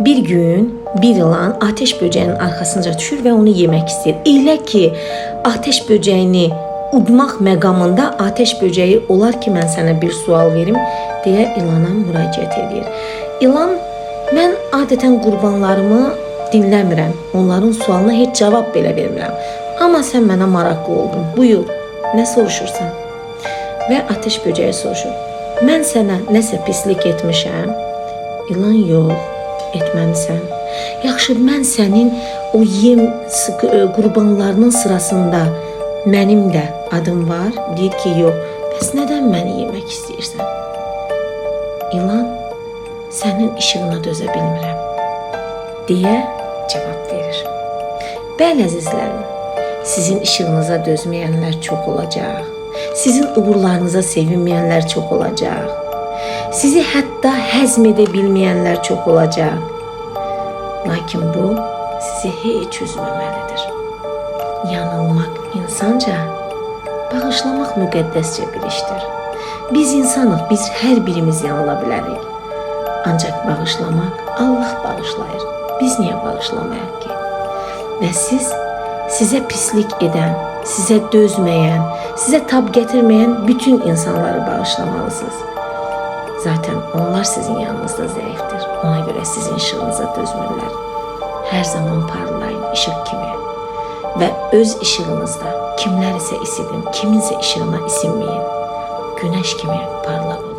Bir gün bir yılan ateş böceğinin arxasınca düşür və onu yemək istəyir. Elə ki, ateş böcəyini udmaq məqamında ateş böceği olar ki, mən sənə bir sual verim deyə ilana müraciət edir. İlan mən adətən qurbanlarımı dinləmirəm. Onların sualına heç cavab belə vermirəm. Amma sən mənə maraqlı oldun. Buyur. Nə soruşursan? Və ateş böceği soruşur. Mən sənə nəsə pislik etmişəm? İlan yox, etməmisən. Yaxşı, mən sənin o yem ö, qurbanlarının sırasında mənim də adım var. Deyir ki, yox. Bəs nədən məni yemək istəyirsən? İlan, sənin işığına dözə bilmirəm deyə cavab verir. Bəli əzizlərim, sizin işığınıza dözməyənlər çox olacaq. Sizin uğurlarınıza sevinməyənlər çox olacaq. Sizi hətta həzm edə bilməyənlər çox olacaq. Lakin bu sizi heç üzməməlidir. Yanılmaq insanca, bağışlamaq müqəddəscə bir işdir. Biz insanıq, biz hər birimiz yanıla bilərik. Ancaq bağışlamaq Allah bağışlayır. Biz niyə bağışlamayaq ki? Və siz sizə pislik edən, sizə dözməyən, sizə tab gətirməyən bütün insanları bağışlamalısınız. Zaten onlar sizin yanınızda zayıftır. Ona göre sizin ışığınıza dözmürler. Her zaman parlayın ışık kimi. Ve öz ışığınızda kimler ise isidin, kiminse ışığına isinmeyin. Güneş kimi parlak